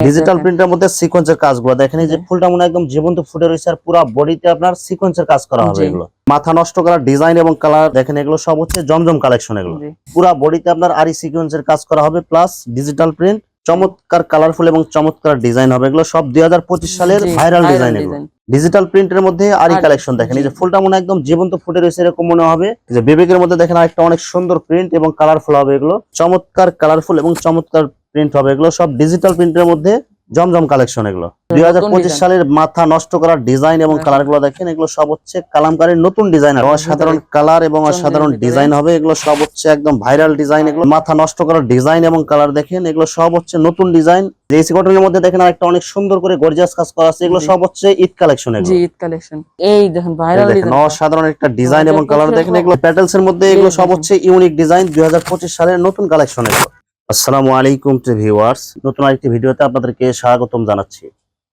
Digital. প্রিন্টের মধ্যে সিকোয়েন্সের কাজগুলো। দেখেন এই যে ফুলটা মনে একদম জীবন্ত ফুটে রয়েছে আর পুরো বডিতে আপনার সিকোয়েন্সের কাজ করা হবে এগুলো। মাথা নষ্ট করার ডিজাইন এবং কালার দেখেন এগুলো সব হচ্ছে জমজম কালেকশন এগুলো। পুরো বডিতে আপনার আরি সিকোয়েন্সের কাজ করা হবে প্লাস ডিজিটাল প্রিন্ট চমৎকার কালারফুল এবং চমৎকার ডিজাইন হবে। এগুলো সব দুই হাজার পঁচিশ সালের ভাইরাল ডিজাইন এগুলো। ডিজিটাল প্রিন্টের মধ্যে আরি আরি, কালেকশন দেখেন এই যে ফুলটা মনে একদম জীবন্ত ফুটে রয়েছে এরকম মনে হবে। যে বিবেকের মধ্যে দেখেন আরেকটা অনেক সুন্দর প্রিন্ট এবং কালারফুল হবে এগুলো। চমৎকার কালারফুল এবং চমৎকার প্রিন্ট হবে। এগুলো সব ডিজিটাল প্রিন্টের মধ্যে জমজম কালেকশন এগুলো। দুই design। সালের মাথা নষ্ট করার ডিজাইন এবং হ্যাঁ। কালারগুলো দেখেন এগুলো সব হচ্ছে কালামকারীর নতুন ডিজাইন অসাধারণ কালার এবং অসাধারণ ডিজাইন হবে। এগুলো সব হচ্ছে একদম ভাইরাল ডিজাইন এগুলো মাথা নষ্ট করার ডিজাইন এবং কালার দেখেন এগুলো সব হচ্ছে নতুন ডিজাইন জেসি কটনের মধ্যে দেখেন একটা অনেক সুন্দর করে গর্জিয়াস কাজ করা আছে। এগুলো সব হচ্ছে ঈদ কালেকশন জি এগুলো ঈদ কালেকশন এই দেখেন ভাইরাল ডিজাইন অসাধারণ একটা ডিজাইন এবং কালার দেখেন এগুলো প্যাটেলস এর মধ্যে এগুলো সব। হচ্ছে ইউনিক ডিজাইন দুই হাজার পঁচিশ সালের নতুন কালেকশন এগুলো। আসসালামু আলাইকুম ভিউয়ার্স নতুন আরেকটি ভিডিওতে আপনাদেরকে স্বাগতম জানাচ্ছি।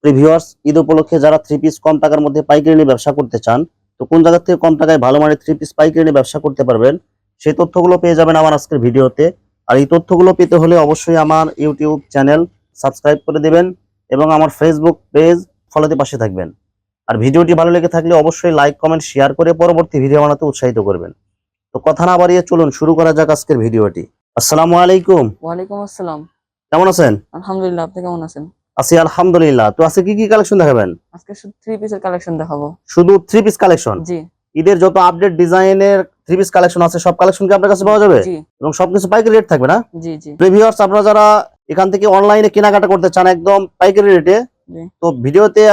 ভিউয়ার্স ঈদ উপলক্ষে যারা থ্রি পিস কম টাকার মধ্যে পাইকারি নিয়ে ব্যবসা করতে চান, তো কোন জায়গা থেকে কম টাকায় ভালো মানের থ্রি পিস পাইকারি নিয়ে ব্যবসা করতে পারবেন, সেই তথ্যগুলো পেয়ে যাবেন আমার আজকের ভিডিওতে। আর এই তথ্যগুলো পেতে হলে অবশ্যই আমার ইউটিউব চ্যানেল সাবস্ক্রাইব করে দেবেন এবং আমার ফেসবুক পেজ ফলোতে পাশে থাকবেন। আর ভিডিওটি ভালো লেগে থাকলে অবশ্যই লাইক কমেন্ট শেয়ার করে পরবর্তী ভিডিও বানাতে উৎসাহিত করবেন। তো কথা না বাড়িয়ে চলুন, শুরু করা যাক আজকের ভিডিওটি। আসসালামু আলাইকুম। ওয়ালাইকুম আসসালাম। কেমন আছেন? আলহামদুলিল্লাহ আপনি কেমন আছেন? আছি আলহামদুলিল্লাহ। তো আজকে কি কি কালেকশন দেখাবেন? আজকে শুধু থ্রি পিসের কালেকশন দেখাবো। শুধু থ্রি পিস কালেকশন জি। ঈদের যত আপডেট ডিজাইনের থ্রি পিস কালেকশন আছে সব কালেকশন কি আপনার কাছে পাওয়া যাবে? জি। এবং সবকিছু পাইকারি রেট থাকবে না? জি জি। প্রিভিউয়ার্স আপনারা যারা এখান থেকে অনলাইনে কেনাকাটা করতে চান একদম পাইকারি রেটে। তো ভিডিওতে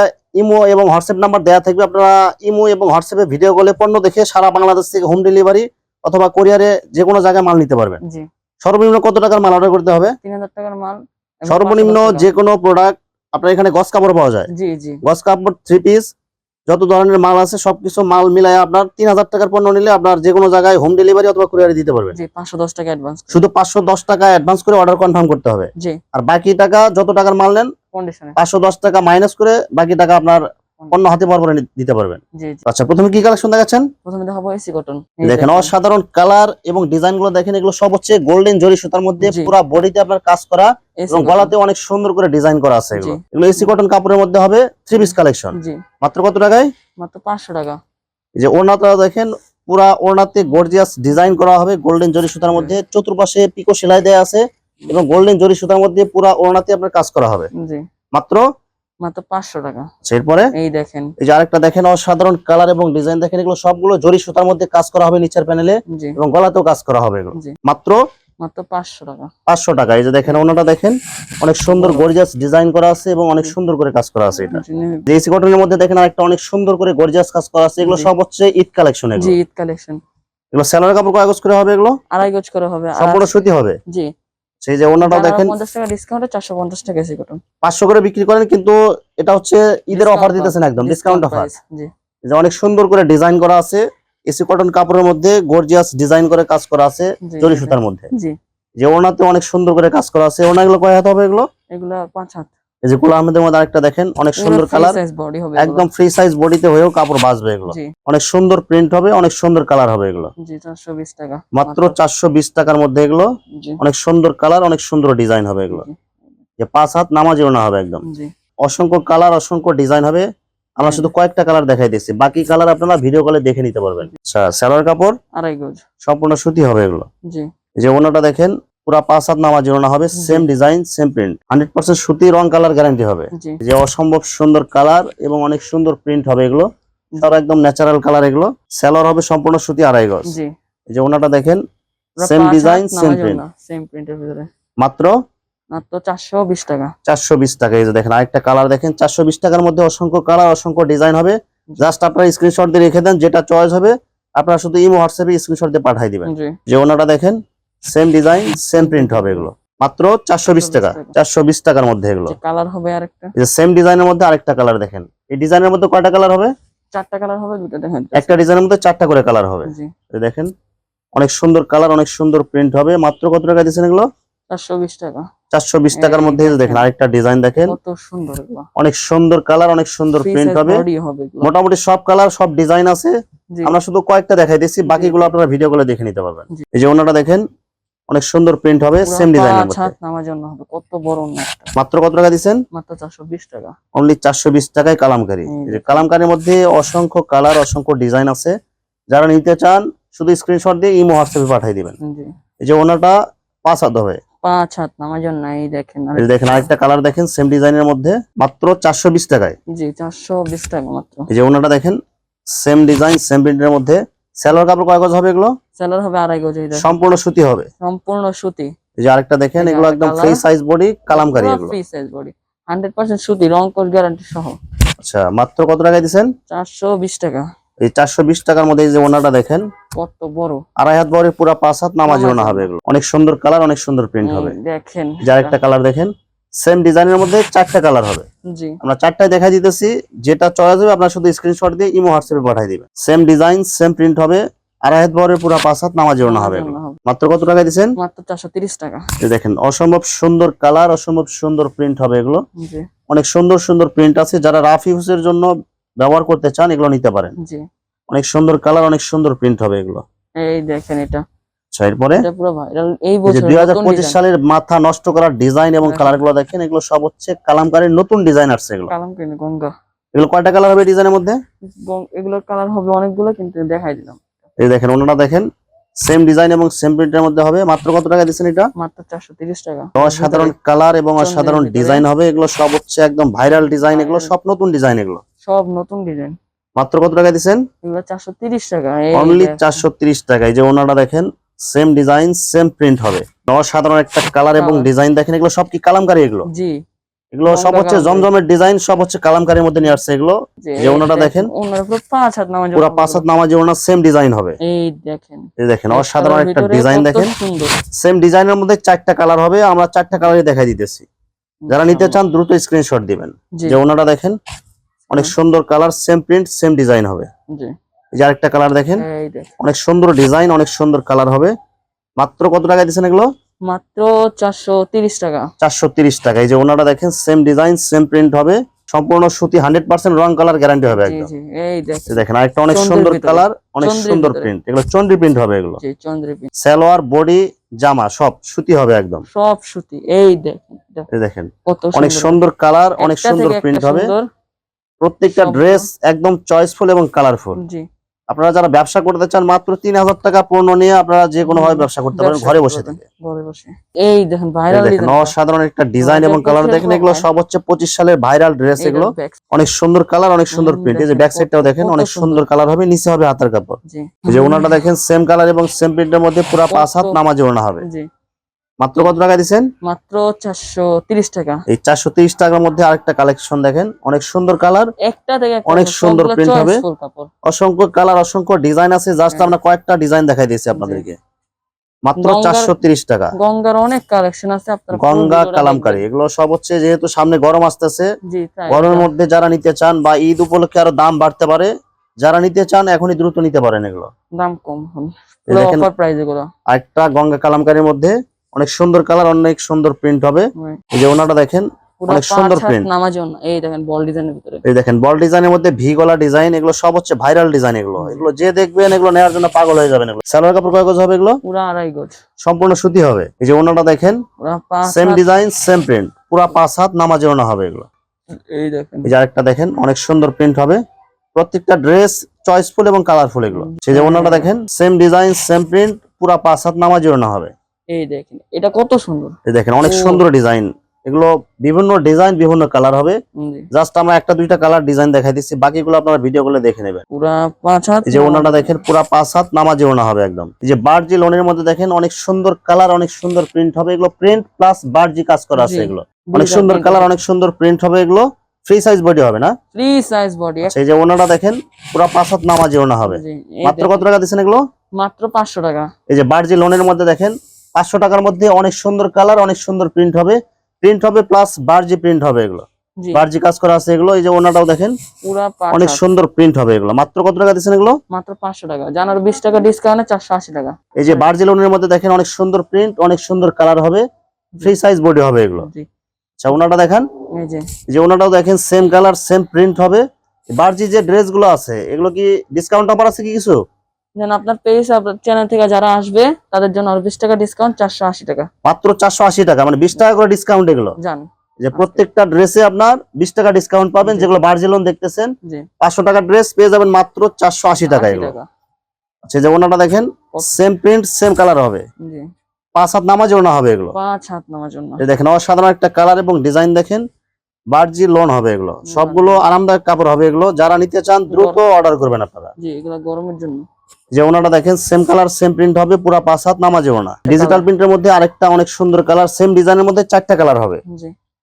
ইমো এবং হোয়াটসঅ্যাপ নাম্বার দেওয়া থাকবে। আপনারা ইমো এবং হোয়াটসঅ্যাপে ভিডিও কলে পণ্য দেখে সারা বাংলাদেশ থেকে হোম ডেলিভারি অথবা কোরিয়ারে যে কোনো জায়গায় মাল নিতে পারবেন। জি। সর্বনিম্ন কত টাকার মাল অর্ডার করতে হবে? তিন হাজার টাকার মাল সর্বনিম্ন 510 যে কোনো প্রোডাক্ট আপনার এখানে গস কাপড় পাওয়া যায়। জি জি। গস কাপড় থ্রি পিস যত ধরনের মাল আছে সবকিছু মাল মিলাই আপনার তিন হাজার টাকার পণ্য নিলে আপনার যে কোনো জায়গায় হোম ডেলিভারি অথবা কুরিয়ারে দিতে পারবেন পাঁচশো দশ টাকা অ্যাডভান্স শুধু পাঁচশো দশ টাকা অ্যাডভান্স করে অর্ডার কনফার্ম করতে হবে। আর বাকি টাকা যত টাকার মাল নেন পাঁচশো দশ টাকা মাইনাস করে বাকি টাকা আপনার পণ্য হাতে পরে দিতে পারবেন। আচ্ছা প্রথমে কি কালেকশন দেখাচ্ছেন? প্রথমে দেখাবো এসি কটন দেখেন অসাধারণ কালার এবং ডিজাইনগুলো দেখেন এগুলো সব হচ্ছে গোল্ডেন জরি সুতার মধ্যে পুরো বডিতে আপনার কাজ করা এবং গলাতে অনেক সুন্দর করে ডিজাইন করা আছে এগুলো। এগুলো এসি কটন কাপড়ের মধ্যে হবে থ্রি পিস কালেকশন মাত্র কত টাকায়? মাত্র পাঁচশো টাকা। এই যে ওড়নাটা দেখেন পুরা ওড়নাতে গর্জিয়াস ডিজাইন করা হবে গোল্ডেন জরি সুতার মধ্যে। চতুর্পাশে পিকো সেলাই দেয়া আছে এবং গোল্ডেন জরি সুতার মধ্যে পুরা ওড়নাতে আপনার কাজ করা হবে। জি। মাত্র মাত্র পাঁচশো টাকা। এরপরে? এই দেখেন। এই যে আরেকটা দেখেন অসাধারণ কালার এবং ডিজাইন দেখেন এগুলো সবগুলো জরি সুতার মধ্যে কাজ করা হবে নিচের প্যানেলে এবং গলাতেও কাজ করা হবে এগুলো। মাত্র? মাত্র পাঁচশো টাকা। পাঁচশো টাকা। এই যে দেখেন ওনাটা দেখেন অনেক সুন্দর গর্জিয়াস ডিজাইন করা আছে এবং অনেক সুন্দর করে কাজ করা আছে এটা। জেসি কটনের মধ্যে দেখেন আরেকটা অনেক সুন্দর করে গর্জিয়াস কাজ করা আছে। এগুলো সব হচ্ছে ঈদ কালেকশন জি ঈদ কালেকশন এগুলো কাপড় কাগজ করে হবে এগুলো? আড়াই গজ করে হবে। সম্পূর্ণ সুতি হবে? জি। সেই যে ওনাটাও দেখেন পঞ্চাশ টাকা ডিসকাউন্টে চারশো পঞ্চাশ টাকা এসি কটন পাঁচশো করে বিক্রি করেন কিন্তু এটা হচ্ছে ঈদের অফার দিতেছেন একদম ডিসকাউন্ট অফার জি। যে অনেক সুন্দর করে ডিজাইন করা আছে এসি কটন কাপড়ের মধ্যে গর্জিয়াস ডিজাইন করে কাজ করা আছে জরি সুতার মধ্যে। জি। যে ওনাতে অনেক সুন্দর করে কাজ করা আছে ওনাগুলো কয় হাত হবে এগুলো? এগুলো 5 হাত। এই যে গোলা আহমেদের মধ্যে আরেকটা দেখেন অনেক সুন্দর কালার একদম ফ্রি সাইজ বডিতে হয়েও কাপড় বাঁচবে এগুলো। অনেক সুন্দর প্রিন্ট হবে অনেক সুন্দর কালার হবে এগুলো। টাকা মাত্র চারশো বিশ টাকার মধ্যে এগুলো অনেক সুন্দর কালার অনেক সুন্দর ডিজাইন হবে এগুলো। যে পাঁচ হাত নামাজিও না হবে একদম। অসংখ্য কালার অসংখ্য ডিজাইন হবে। আমরা শুধু কয়েকটা কালার দেখাই দিচ্ছি। বাকি কালার আপনারা ভিডিও কলে দেখে নিতে পারবেন। আচ্ছা স্যালোয়ার কাপড় আড়াই গজ। সম্পূর্ণ সুতি হবে এগুলো। যে ওনাটা দেখেন পুরা পাঁচ হাত নামাজি ওনা হবে same design same print hundred percent সুতি রং কালার গ্যারান্টি হবে। যে অসম্ভব সুন্দর কালার এবং অনেক সুন্দর প্রিন্ট হবে এগুলো। সব একদম ন্যাচারাল কালার এগুলো। স্যালোয়ার হবে সম্পূর্ণ সুতি আড়াই গজ। যে ওনাটা দেখেন Same design, same print. Same প্রিন্টের ভিতরে। মাত্র? মাত্র চারশো বিশ টাকা। চারশো বিশ টাকা। এই যে দেখেন আরেকটা কালার দেখেন চারশো বিশ টাকার মধ্যে অসংখ্য কালার অসংখ্য ডিজাইন হবে। জাস্ট আপনারা স্ক্রিনশট দিয়ে রেখে দেন যেটা চয়েস হবে আপনারা শুধু ইমো হোয়াটসঅ্যাপে স্ক্রিনশট দিয়ে পাঠিয়ে দিবেন। যে ওনাটা দেখেন সেম ডিজাইন সেম প্রিন্ট হবে এগুলো। মাত্র চারশো বিশ টাকা। 420 চারশো বিশ টাকার মধ্যে এগুলো। কালার হবে আরেকটা। এই যে সেম ডিজাইনের মধ্যে আরেকটা কালার দেখেন। এই ডিজাইনের মধ্যে কয়টা কালার হবে? চারটা কালার হবে দুটো দেখেন। একটা ডিজাইনের মধ্যে চারটা করে কালার হবে। দেখেন অনেক সুন্দর কালার অনেক সুন্দর প্রিন্ট হবে। মাত্র কত টাকা দিচ্ছেন এগুলো? চারশো বিশ টাকা। চারশো বিশ টাকার মধ্যে দেখেন। আরেকটা ডিজাইন দেখেন। কত সুন্দর অনেক সুন্দর কালার অনেক সুন্দর প্রিন্ট হবে। মোটামুটি সব কালার সব ডিজাইন আছে। আমরা শুধু কয়েকটা দেখাই দিচ্ছি বাকিগুলো আপনারা ভিডিও গুলো দেখে নিতে পারবেন। এই যে ওনাটা দেখেন অনেক সুন্দর প্রিন্ট হবে সেম ডিজাইনের পাঁচ মধ্যে। হাত নামার জন্য হবে কত বড় একটা। মাত্র কত টাকা দিচ্ছেন? মাত্র চারশো বিশ টাকা। অনলি চারশো বিশ টাকায় কালামকারি। এই যে। কালামকারির মধ্যে অসংখ্য কালার অসংখ্য ডিজাইন আছে। যারা নিতে চান শুধু স্ক্রিনশট দিয়ে ইমো হোয়াটসঅ্যাপে পাঠিয়ে দিবেন। জি। এই যে ওনাটা পাঁচ হাত হবে। পাঁচ হাত নামার জন্য এই দেখেন এই দেখেন আরেকটা কালার দেখেন সেম ডিজাইনের মধ্যে মাত্র চারশো বিশ টাকায়। জি চারশো বিশ টাকা মাত্র। এই যে ওনাটা দেখেন সেম ডিজাইন সেম প্রিন্টের মধ্যে। স্যালোয়ার কাপড় কয় গজ হবে এগুলো? সেলার হবে আড়াই গজ দেখেন সম্পূর্ণ সুতি হবে। সম্পূর্ণ সুতি। এই যে আরেকটা দেখেন এগুলো একদম ফ্রি সাইজ বডি কালামকারি এগুলো। Free size body hundred percent সুতি রং কোট গ্যারান্টি সহ। আচ্ছা মাত্র কত টাকায় চারশো বিশ টাকা। এই চারশো বিশ টাকার মধ্যে এই যে ওনাটা দেখেন কত বড়। আড়াই হাত বড় পুরো পাঁচ হাত নামাজি ওনা হবে এগুলো। অনেক সুন্দর কালার অনেক সুন্দর প্রিন্ট হবে। দেখেন। যার একটা কালার দেখেন সেম ডিজাইনের মধ্যে চারটা কালার হবে। জি। আমরা চারটায় দেখাই দিতেছি যেটা চয়েস হবে আপনার শুধু স্ক্রিনশট দিয়ে ইমো হোয়াটসঅ্যাপে পাঠিয়ে দিবেন। সেম ডিজাইন সেম প্রিন্ট হবে। আড়াই হাত বড় পুরো পাঁচ হাত নামাজি ওনা হবে নামাজি এগুলো ওড়না হবে। মাত্র কত টাকা দিচ্ছেন মাত্র চারশো তিরিশ টাকা। দেখেন অসম্ভব সুন্দর কালার অসম্ভব সুন্দর প্রিন্ট হবে এগুলো। অনেক সুন্দর সুন্দর প্রিন্ট আছে যারা রাফ ইউজের জন্য ব্যবহার করতে চান এগুলো নিতে পারেন। অনেক সুন্দর কালার অনেক সুন্দর প্রিন্ট হবে এগুলো। এই দেখেন এটা। আচ্ছা এরপরে? দুই হাজার পঁচিশ সালের মাথা নষ্ট করার ডিজাইন এবং কালারগুলো দেখেন এগুলো সব হচ্ছে কালামকারীর নতুন ডিজাইন আসছে এগুলো। কালাম কিনে গঙ্গা। এগুলো কয়টা কালার হবে ডিজাইনের মধ্যে? এগুলোর কালার হবে অনেকগুলো কিন্তু দেখাই দিলাম। এই দেখেন ওনারা দেখেন সেম ডিজাইন এবং সেম প্রিন্টের মধ্যে হবে। মাত্র কত টাকা দিচ্ছেন এটা? মাত্র চারশো তিরিশ টাকা। অসাধারণ কালার এবং অসাধারণ ডিজাইন হবে। এগুলো সব হচ্ছে একদম ভাইরাল ডিজাইন এগুলো সব নতুন ডিজাইন এগুলো। সব নতুন ডিজাইন মাত্র কত টাকা দিচ্ছেন? এগুলো চারশো তিরিশ টাকা। অনলি দেখেন। চারশো তিরিশ টাকা। এই যে ওনারা দেখেন সেম ডিজাইন সেম প্রিন্ট হবে। অসাধারণ একটা কালার এবং ডিজাইন দেখেন এগুলো সব কি কালামকারী এগুলো? জি। এগুলো সব হচ্ছে জমজমের ডিজাইন সব হচ্ছে কালামকারীর মধ্যে নিয়ে আসছে এগুলো। যে ওনাটা দেখেন। ওনারা পুরো পাঁচ হাত নামাজ পুরো পাঁচ হাত নামাজি ওনার সেম ডিজাইন হবে। এই দেখেন। এই দেখেন অসাধারণ একটা ডিজাইন দেখেন। সেম ডিজাইনের মধ্যে চারটা কালার হবে আমরা চারটা কালারই দেখাই দিতেছি। যারা নিতে চান দ্রুত স্ক্রিনশট দিবেন। যে ওনারা দেখেন অনেক সুন্দর colour same print same design হবে। জি। এই যে আরেকটা কালার দেখেন এই দেখেন। অনেক সুন্দর ডিজাইন অনেক সুন্দর কালার হবে। মাত্র কত টাকা দিচ্ছেন এগুলো? মাত্র চারশো তিরিশ টাকা। চারশো তিরিশ টাকা। এই যে ওনারা দেখেন সেম ডিজাইন সেম প্রিন্ট হবে। সম্পূর্ণ সুতি হান্ড্রেড পার্সেন্ট রং কালার গ্যারান্টি হবে একদম। জি এই এই দেখেন দেখেন আরেকটা অনেক সুন্দর কালার অনেক সুন্দর প্রিন্ট এগুলো চন্ডি প্রিন্ট হবে এগুলো। সালোয়ার বডি জামা সব সুতি হবে একদম। সব সুতি এই দেখেন দেখেন, এই দেখেন অনেক সুন্দর। কালার অনেক সুন্দর প্রিন্ট হবে। প্রত্যেকটা ড্রেস একদম চয়েসফুল এবং কালারফুল জি। আপনারা যারা ব্যবসা করতে চান মাত্র তিন হাজার টাকা পণ্য নিয়ে আপনারা যে কোনো ভাবে ব্যবসা করতে পারেন ঘরে বসে। থেকে এই দেখেন ভাইরাল দেখেন অসাধারণ একটা ডিজাইন এবং কালার দেখেন এগুলো সব হচ্ছে পঁচিশ সালের ভাইরাল ড্রেস এগুলো অনেক সুন্দর কালার অনেক সুন্দর প্রিন্ট এই যে ব্যাক সাইডটাও দেখেন অনেক সুন্দর। কালার হবে নিচে হবে হাতের কাপড়। জি। যে ওনাটা দেখেন সেম কালার এবং সেম প্রিন্টের মধ্যে পুরো পাঁচ হাত নামাজে ওনা হবে। জি। মাত্র কত টাকা দিচ্ছেন মাত্র চারশো তিরিশ টাকা। এই চারশো তিরিশ টাকার মধ্যে আরেকটা কালেকশন দেখেন। অনেক সুন্দর কালার একটা থেকে অনেক সুন্দর print হবে। অসংখ্য কালার অসংখ্য ডিজাইন আছে। জাস্ট হ্যাঁ। আমরা কয়েকটা ডিজাইন দেখাই দিয়েছি আপনাদেরকে। মাত্র চারশো তিরিশ টাকা। গঙ্গার অনেক কালেকশন আছে আপনার গঙ্গা কালামকারী এগুলো সব হচ্ছে যেহেতু সামনে গরম আসতেছে। গরমের মধ্যে যারা নিতে চান বা ঈদ উপলক্ষে আরও দাম বাড়তে পারে যারা নিতে চান এখনই দ্রুত নিতে পারেন এগুলো। দাম কম হবে দেখেন আরেকটা গঙ্গা কালামকারীর মধ্যে অনেক সুন্দর কালার অনেক সুন্দর প্রিন্ট হবে। এই যে ওনাটা দেখেন অনেক সুন্দর জন্য। এই দেখেন বল ডিজাইনের ভিতরে। এই দেখেন বল ডিজাইনের মধ্যে ভি গলা ডিজাইন এগুলো সব হচ্ছে ভাইরাল ডিজাইন এগুলো। এগুলো যে দেখবেন এগুলো নেওয়ার জন্য পাগল হয়ে যাবেন এগুলো। সালোয়ার কাপড় কয় গজ হবে এগুলো? পুরো আড়াই গজ। সম্পূর্ণ সুতি হবে। এই যে ওনাটা দেখেন পুরো সেম ডিজাইন সেম প্রিন্ট পুরা পাঁচ হাত নামাজে ওনা হবে এগুলো। এই দেখেন। এই যে আরেকটা দেখেন অনেক সুন্দর প্রিন্ট হবে। প্রত্যেকটা ড্রেস চয়েসফুল এবং কালারফুল এগুলো। সেই যে ওনাটা দেখেন সেম ডিজাইন সেম প্রিন্ট পুরা পাঁচ হাত নামাজে ওনা হবে। এই দেখেন এটা কত সুন্দর। এই দেখেন অনেক সুন্দর ডিজাইন। এগুলো বিভিন্ন ডিজাইন বিভিন্ন কালার হবে। জাস্ট আমরা একটা দুইটা কালার ডিজাইন দেখাই দিচ্ছি। বাকিগুলো আপনারা ভিডিও গুলো দেখে নেবেন। পুরা পাঁচ হাত এই যে ওনাটা দেখেন পুরা পাঁচ হাত নামাজে ওনা হবে একদম। এই যে বার্জি লোনের মধ্যে দেখেন অনেক সুন্দর কালার অনেক সুন্দর প্রিন্ট হবে। এগুলো প্রিন্ট প্লাস বার্জি কাজ করা আছে এগুলো। অনেক সুন্দর কালার অনেক সুন্দর প্রিন্ট হবে এগুলো। ফ্রি সাইজ বডি হবে না? ফ্রি সাইজ বডি সেই যে ওনাটা দেখেন পুরা পাঁচ হাত নামাজে ওনা হবে। মাত্র কত টাকা দিচ্ছেন এগুলো? মাত্র পাঁচশো টাকা। এই যে বার্জি লোনের মধ্যে দেখেন পাঁচশো টাকার মধ্যে অনেক সুন্দর কালার অনেক সুন্দর প্রিন্ট হবে। প্রিন্ট হবে প্লাস বার্জি প্রিন্ট হবে এগুলো। বার্জি কাজ করা আছে এগুলো। এই যে ওনাটাও দেখেন অনেক সুন্দর প্রিন্ট হবে এগুলো। মাত্র কত টাকা দিচ্ছেন এগুলো? মাত্র পাঁচশো টাকা। জানার বিশ টাকা ডিসকাউন্টে চারশো আশি টাকা। এই যে বার্জি লোনের মধ্যে দেখেন অনেক সুন্দর প্রিন্ট অনেক সুন্দর কালার হবে। ফ্রি সাইজ বডি হবে এগুলো। আচ্ছা ওনাটা দেখেন। এই যে। ওনাটাও দেখেন সেম কালার সেম প্রিন্ট হবে। বার্জি যে ড্রেসগুলো আছে এগুলো কি ডিসকাউন্ট অফার আছে কি কিছু? যেন আপনার পেজ চ্যানেল থেকে যারা আসবে তাদের জন্য আরও বিশ টাকা ডিসকাউন্ট চারশো আশি টাকা। মাত্র চারশো আশি টাকা মানে বিশ টাকা করে ডিসকাউন্ট এগুলো। জান। যে প্রত্যেকটা ড্রেসে আপনার বিশ টাকা ডিসকাউন্ট পাবেন। যেগুলো বার্জিলন দেখতেছেন পাঁচশো টাকার ড্রেস পেয়ে যাবেন মাত্র চারশো আশি টাকা এগুলো। টাকা। আচ্ছা যে ওনাটা দেখেন সেম প্রিন্ট সেম কালার হবে। জি। পাঁচ হাত নামাজে ওনা হবে এগুলো। পাঁচ হাত জন্য এই দেখেন অসাধারণ একটা কালার এবং ডিজাইন দেখেন বার্জি লোন হবে এগুলো। সবগুলো আরামদায়ক কাপড় হবে এগুলো। যারা নিতে চান দ্রুত অর্ডার করবেন আপনারা। জি এগুলো গরমের জন্য। যে ওনাটা দেখেন সেম কালার সেম প্রিন্ট হবে পুরো পাঁচ হাত নামাজে ওনা। ডিজিটাল প্রিন্টের মধ্যে আরেকটা অনেক সুন্দর কালার সেম ডিজাইনের মধ্যে চারটা কালার হবে।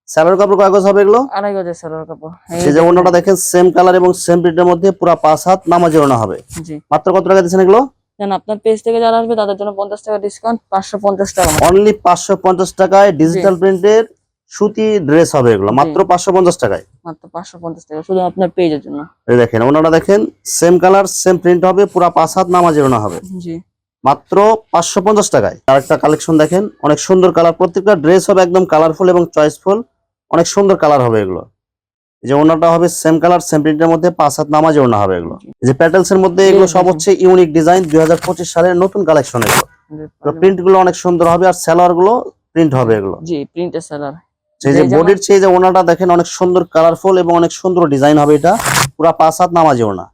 স্যালোর কাপড় কাগজ হবে এগুলো? আড়াই গজের কাপড়। এই যে ওনাটা দেখেন সেম কালার এবং সেম প্রিন্টের মধ্যে পুরো পাঁচ হাত নামাজে ওনা হবে। জি। মাত্র কত টাকা দিচ্ছেন এগুলো? যেন আপনার পেজ থেকে যারা আসবে তাদের জন্য পঞ্চাশ টাকা ডিসকাউন্ট পাঁচশো পঞ্চাশ টাকা। অনলি পাঁচশো পঞ্চাশ টাকায় ডিজিটাল প্রিন্টের সুতি ড্রেস হবে এগুলো। মাত্র পাঁচশো পঞ্চাশ টাকায়। মাত্র পাঁচশো পঞ্চাশ টাকা শুধু আপনার পেজের জন্য। এই দেখেন ওনারা দেখেন সেম কালার সেম প্রিন্ট হবে পুরো পাঁচ হাত নামাজে হবে। জি। মাত্র পাঁচশো পঞ্চাশ টাকায়। আরেকটা কালেকশন দেখেন অনেক সুন্দর কালার প্রত্যেকটা ড্রেস হবে একদম কালারফুল এবং চয়েসফুল অনেক সুন্দর কালার হবে এগুলো। যে ওনাটা হবে সেম কালার সেম প্রিন্টের মধ্যে পাঁচ হাত নামাজে ওনা হবে এগুলো। যে প্যাটেলস এর মধ্যে এগুলো সব হচ্ছে ইউনিক ডিজাইন দুই হাজার পঁচিশ সালের নতুন কালেকশন এগুলো। প্রিন্টগুলো অনেক সুন্দর হবে আর সালোয়ারগুলো প্রিন্ট হবে এগুলো। জি প্রিন্টের সেলার সেই যে বডির চেয়ে যে ওনাটা দেখেন অনেক সুন্দর কালারফুল এবং অনেক সুন্দর ডিজাইন হবে এটা। পুরা পাঁচ হাত নামাজে ওনা।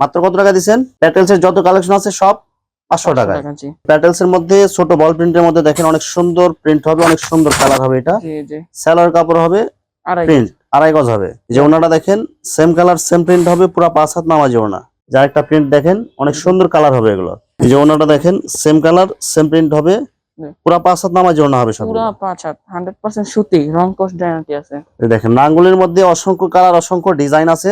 মাত্র কত টাকা দিচ্ছেন? প্যাটেলস এর যত কালেকশন আছে সব পাঁচশো টাকায়। প্যাটেলস এর মধ্যে ছোট বল প্রিন্টের মধ্যে দেখেন অনেক সুন্দর প্রিন্ট হবে অনেক সুন্দর কালার হবে এটা। কাপড় হবে প্রিন্ট আড়াই গজ হবে। যে ওনাটা দেখেন সেম কালার সেম প্রিন্ট হবে পুরো পাঁচ হাত নামাজে ওনা। যার একটা প্রিন্ট দেখেন অনেক সুন্দর কালার হবে এগুলো। যে ওনাটা দেখেন সেম কালার সেম প্রিন্ট হবে। পুরো পাঁচ হাত নামাজে ওনা হবে সব পুরা পাঁচ হাত হান্ড্রেড পার্সেন্ট সুতি রং কোর্স গ্যারান্টি আছে। দেখেন নাঙ্গুলের মধ্যে অসংখ্য কালার অসংখ্য ডিজাইন আছে।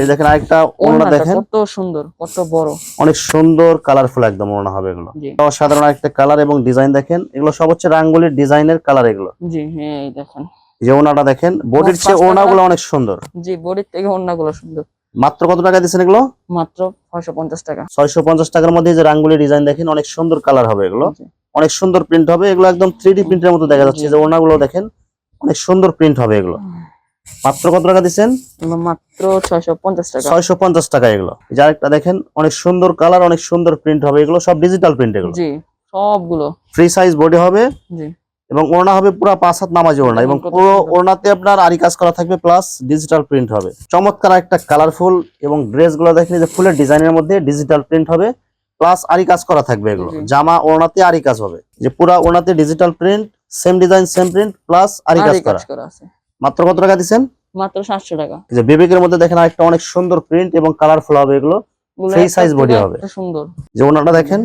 এই দেখেন। আরেকটা ওনা দেখেন। কত সুন্দর কত বড়। অনেক সুন্দর কালারফুল একদম ওনা হবে এগুলো। অসাধারণ একটা কালার এবং ডিজাইন দেখেন। এগুলো সব হচ্ছে রাঙ্গুলির ডিজাইনের কালার এগুলো। জি এই দেখেন। যে ওনাটা দেখেন বডির চেয়ে টাকা। ওনাগুলো অনেক সুন্দর। জি বডির থেকে অন্যগুলো সুন্দর। মাত্র কত টাকা দিচ্ছেন এগুলো? মাত্র ছয়শো পঞ্চাশ টাকা। ছয়শো পঞ্চাশ টাকার মধ্যে যে রাঙ্গুলি ডিজাইন দেখেন অনেক সুন্দর কালার হবে এগুলো। অনেক সুন্দর প্রিন্ট হবে। এগুলো একদম থ্রি ডি প্রিন্টের মতো দেখা যাচ্ছে। যে ওনাগুলো দেখেন অনেক সুন্দর প্রিন্ট হবে এগুলো। মাত্র কত টাকা দিচ্ছেন? মাত্র ছয়শো পঞ্চাশ টাকা। ছয়শো পঞ্চাশ টাকা এগুলো। যার একটা দেখেন অনেক সুন্দর কালার অনেক সুন্দর প্রিন্ট হবে এগুলো। সব ডিজিটাল প্রিন্ট এগুলো। সবগুলো। ফ্রি সাইজ বডি হবে এবং ওড়না হবে পুরো পাঁচ হাত নামাজি ওড়না এবং পুরো। ওড়নাতে আপনার আরি কাজ করা থাকবে প্লাস ডিজিটাল প্রিন্ট হবে। চমৎকার একটা কালারফুল এবং ড্রেসগুলো দেখেন যে ফুলের ডিজাইনের মধ্যে ডিজিটাল প্রিন্ট হবে। প্লাস আরি কাজ করা থাকবে এগুলো। জামা ওড়নাতে আরি কাজ হবে। যে পুরো ওড়নাতে digital print same design same print plus aari কাজ করা। মাত্র কত টাকা দিচ্ছেন? মাত্র সাতশো টাকা। যে বিবেকের মধ্যে দেখেন আরেকটা অনেক সুন্দর প্রিন্ট এবং কালারফুল হবে এগুলো। Size body থেকে হবে। সুন্দর। যে ওনাটা দেখেন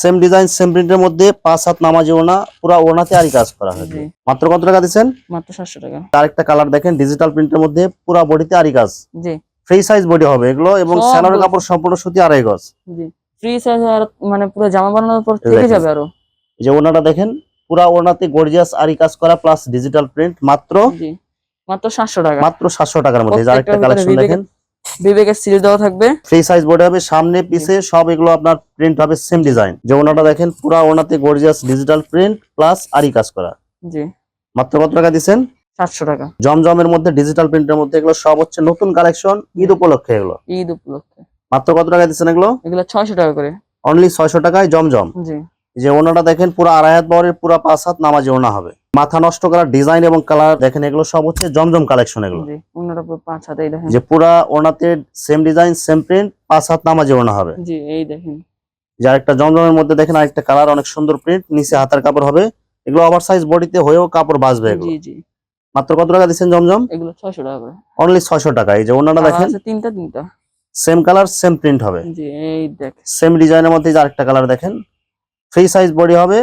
সেম ডিজাইন সেম প্রিন্টের মধ্যে পাঁচ হাত নামাজি ওনা পুরো ওনাতে আরি কাজ করা হবে জি। মাত্র কত টাকা দিচ্ছেন? মাত্র সাতশো টাকা। আরেকটা কালার দেখেন ডিজিটাল প্রিন্টের মধ্যে পুরো বডিতে আরি কাজ। জি। ফ্রি সাইজ বডি হবে এগুলো এবং সবগুলো। কাপড় সম্পূর্ণ সুতি আড়াই গজ। জি। ফ্রি সাইজ আর মানে পুরো জামা বানানোর পর থেকে যাবে আরও। এই যে ওনাটা দেখেন পুরা ওনাতে গর্জিয়াস আরি কাজ করা প্লাস ডিজিটাল প্রিন্ট মাত্র মাত্র সাতশো টাকা। মাত্র সাতশো টাকার মধ্যে। যার একটা কালেকশন দেখেন। বিবেকের সিল দেওয়া থাকবে। ফ্রি সাইজ বডি হবে সামনে পিছে সব এগুলো আপনার প্রিন্ট হবে সেম ডিজাইন যে ওনাটা দেখেন পুরা ওনাতে গর্জিয়াস ডিজিটাল প্রিন্ট প্লাস আরি কাজ করা। জি। মাত্র কত টাকা দিচ্ছেন? সাতশো টাকা। জমজমের মধ্যে ডিজিটাল প্রিন্টের মধ্যে এগুলো সব হচ্ছে নতুন কালেকশন ঈদ উপলক্ষে এগুলো। ঈদ উপলক্ষে। মাত্র কত টাকা দিচ্ছেন এগুলো? এগুলো ছয়শো টাকা করে। অনলি ছয়শো টাকায় জমজম। জি। যে ওনাটা দেখেন পুরো আড়াই হাত বরের পুরো পাঁচ হাত নামাজি ওনা হবে। মাথা নষ্ট করার ডিজাইন এবং কালার দেখেন এগুলো সব হচ্ছে জমজম কালেকশন এগুলো। যে পুরা ওনাতে সেম ডিজাইন সেম প্রিন্ট পাঁচ হাত নামাজি ওনা হবে। জি এই দেখেন। যার একটা জমজমের মধ্যে দেখেন আরেকটা কালার অনেক সুন্দর প্রিন্ট নিচে হাতার কাপড় হবে। এগুলো ওভার সাইজ বডিতে হয়েও কাপড় বাঁচবে এগুলো। মাত্র কত টাকা দিচ্ছেন জমজম? এগুলো ছয়শো টাকা করে। অনলি ছয়শো টাকা। এই যে ওনাটা দেখেন। তিনটা তিনটা। সেম কালার সেম প্রিন্ট হবে। জি এই দেখ সেম ডিজাইনের মধ্যে যে আরেকটা কালার দেখেন। ফ্রি সাইজ বডি হবে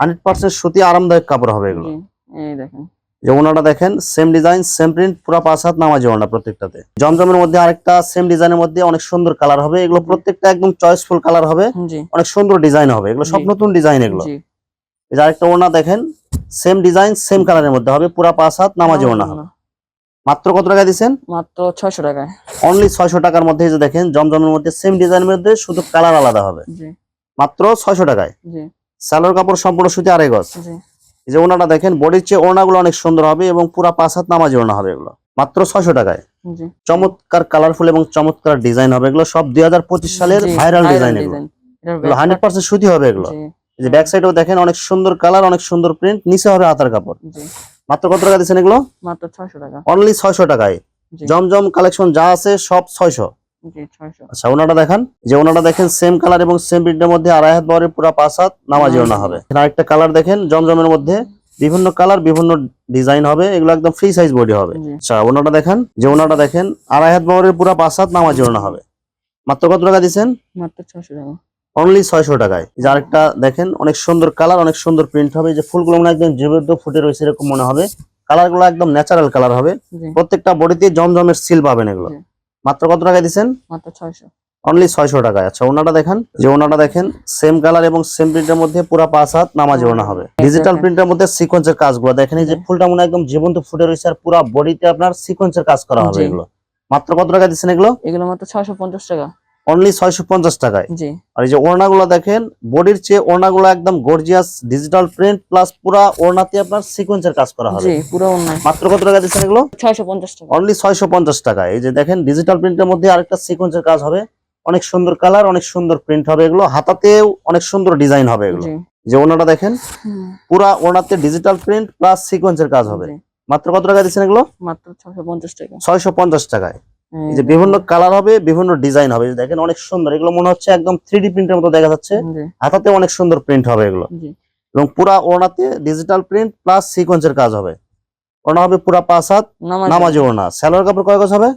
হান্ড্রেড পার্সেন্ট সুতি আরামদায়ক কাপড় হবে এগুলো। জি এই দেখেন। যে ওনাটা দেখেন সেম ডিজাইন সেম প্রিন্ট পুরো পাঁচ হাত নামাজি ওনা প্রত্যেকটাতে। জমজমের মধ্যে আরেকটা সেম ডিজাইনের মধ্যে অনেক সুন্দর কালার হবে। এগুলো প্রত্যেকটা একদম চয়েসফুল কালার হবে। জি। অনেক সুন্দর ডিজাইন হবে। এগুলো সব নতুন ডিজাইন এগুলো। জি। এই যে আরেকটা ওনা দেখেন সেম ডিজাইন সেম কালারের মধ্যে হবে। পুরা পাঁচ হাত নামাজি ওনা। হবে। মাত্র কত টাকা দিচ্ছেন? মাত্র ছয়শো টাকায়। অনলি ছয়শো টাকার মধ্যে যে দেখেন জমজমের মধ্যে সেম ডিজাইনের মধ্যে শুধু কালার আলাদা হবে। জি। মাত্র ছয়শো টাকায়। জি। সালোয়ার কাপড় সম্পূর্ণ সুতি আড়াই গজ। এই যে ওনাটা দেখেন বডির চেয়ে ওনাগুলো অনেক সুন্দর হবে এবং পুরা পাঁচ হাত নামাজি ওনা হবে এগুলো। মাত্র ছয়শো টাকায়। জি। চমৎকার কালারফুল এবং চমৎকার ডিজাইন হবে এগুলো। সব দুই হাজার পঁচিশ সালের ভাইরাল ডিজাইন এগুলো। হান্ড্রেড পার্সেন্ট সুতি হবে এগুলো। জি। এই যে ব্যাক সাইডেও দেখেন অনেক সুন্দর কালার অনেক সুন্দর প্রিন্ট নিচে হবে হাতার কাপড়। জি। মাত্র কত টাকা দিচ্ছেন এগুলো? মাত্র ছয়শো টাকা। অনলি ছয়শো টাকায়। জমজম কালেকশন যা আছে সব ছয়শো। জি ছয়শো। আচ্ছা ওনাটা দেখেন। যে ওনাটা দেখেন সেম কালার এবং সেম প্রিন্টের মধ্যে আড়াই হাত পুরো পাঁচ হাত নামাজি ওনা হবে। এখানে আরেকটা কালার দেখেন জমজমের মধ্যে বিভিন্ন কালার বিভিন্ন ডিজাইন হবে। এগুলো একদম ফ্রি সাইজ বডি হবে। আচ্ছা ওনাটা দেখেন যে ওনাটা দেখেন আড়াই হাত পুরো পাঁচ হাত নামাজি ওনা হবে। মাত্র কত টাকা দিচ্ছেন? মাত্র ছয়শো টাকা। অনলি ছয়শো টাকায়। যে আরেকটা দেখেন অনেক সুন্দর কালার অনেক সুন্দর প্রিন্ট হবে। যে ফুলগুলো মনে একদম জীবন্ত ফুটে রয়েছে এরকম মনে হবে। কালারগুলো একদম ন্যাচারাল কালার হবে। প্রত্যেকটা বডিতে জমজমের সিল পাবেন এগুলো। মাত্র কত টাকায় দিচ্ছেন? মাত্র ছয়শো। অনলি ছয়শো টাকায়। আচ্ছা ওনাটা দেখেন। যে ওনাটা দেখেন সেম কালার এবং সেম প্রিন্টের মধ্যে পুরো পাঁচ হাত নামাজি ওনা হবে। ডিজিটাল প্রিন্টের মধ্যে সিকোয়েন্সের কাজগুলো। দেখেন এই যে ফুলটা মনে হয় একদম জীবন্ত ফুটে রয়েছে আর পুরো বডিতে আপনার সিকোয়েন্সের কাজ করা হবে এগুলো। মাত্র কত টাকা দিচ্ছেন এগুলো? এগুলো মাত্র ছয়শো পঞ্চাশ টাকা। অনলি ছয়শো পঞ্চাশ টাকায়। আর এই যে ওড়নাগুলো দেখেন বডির চেয়ে ওড়নাগুলো একদম গর্জিয়াস ডিজিটাল প্রিন্ট প্লাস পুরা ওড়নাতে আপনার সিকোয়েন্সের কাজ করা হবে। মাত্র কত টাকা দিচ্ছেন এগুলো? ছয়শো পঞ্চাশ টাকা। অনলি ছয়শো পঞ্চাশ টাকা। এই যে দেখেন ডিজিটাল প্রিন্টের মধ্যে আরেকটা সিকোয়েন্সের কাজ হবে। অনেক সুন্দর কালার অনেক সুন্দর প্রিন্ট হবে এগুলো। হাতাতেও অনেক সুন্দর ডিজাইন হবে এগুলো। যে ওনাটা দেখেন পুরা ওনাতে ডিজিটাল প্রিন্ট প্লাস সিকোয়েন্সের কাজ হবে। মাত্র কত টাকা দিচ্ছেন এগুলো? মাত্র ছয়শো পঞ্চাশ টাকা। ছয়শো পঞ্চাশ টাকায়। এই যে বিভিন্ন কালার হবে বিভিন্ন ডিজাইন হবে। দেখেন অনেক সুন্দর। এগুলো মনে হচ্ছে একদম থ্রি প্রিন্টের মতো দেখা যাচ্ছে। হাতাতে অনেক সুন্দর প্রিন্ট হবে এগুলো। এবং পুরা ওড়নাতে ডিজিটাল প্রিন্ট প্লাস সিকোয়েন্সের কাজ হবে। ওড়না হবে পুরা পাঁচ হাত নামাজ ওড়না। স্যালোয়ার কাপড় কয় গজ হবে?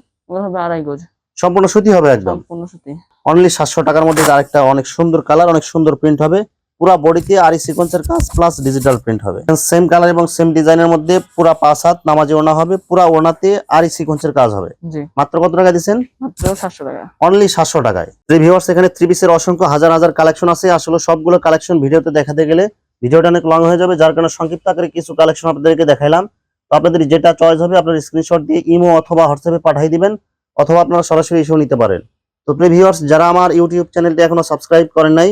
হবে আড়াই গজ। সম্পূর্ণ সুতি হবে একদম। সম্পূর্ণ সুতি। অনলি সাতশো টাকার মধ্যে আরেকটা অনেক সুন্দর কালার অনেক সুন্দর প্রিন্ট হবে। পুরা বডিতে আরি সিকোয়েন্সের কাজ প্লাস ডিজিটাল প্রিন্ট হবে। সেম কালার এবং সেম ডিজাইনের মধ্যে পুরা পাঁচ হাত নামাজি ওনা হবে পুরা ওনাতে আরি সিকোয়েন্সের কাজ হবে। জি। মাত্র কত টাকা দিচ্ছেন? মাত্র সাতশো টাকা। অনলি সাতশো টাকায়। ভিউয়ার্স এখানে থ্রি পিসের অসংখ্য হাজার হাজার কালেকশন আছে। আসলে সবগুলো কালেকশন ভিডিওতে দেখাতে গেলে ভিডিওটা অনেক লং হয়ে যাবে যার কারণে সংক্ষিপ্ত আকারে কিছু কালেকশন আপনাদেরকে দেখাইলাম। তো আপনাদের যেটা চয়েস হবে আপনার স্ক্রিনশট দিয়ে ইমো অথবা হোয়াটসঅ্যাপে পাঠিয়ে দিবেন অথবা আপনারা সরাসরি ইস্যু নিতে পারেন। তো প্রিয় ভিউয়ার্স যারা আমার ইউটিউব চ্যানেলটি এখনও সাবস্ক্রাইব করেন নাই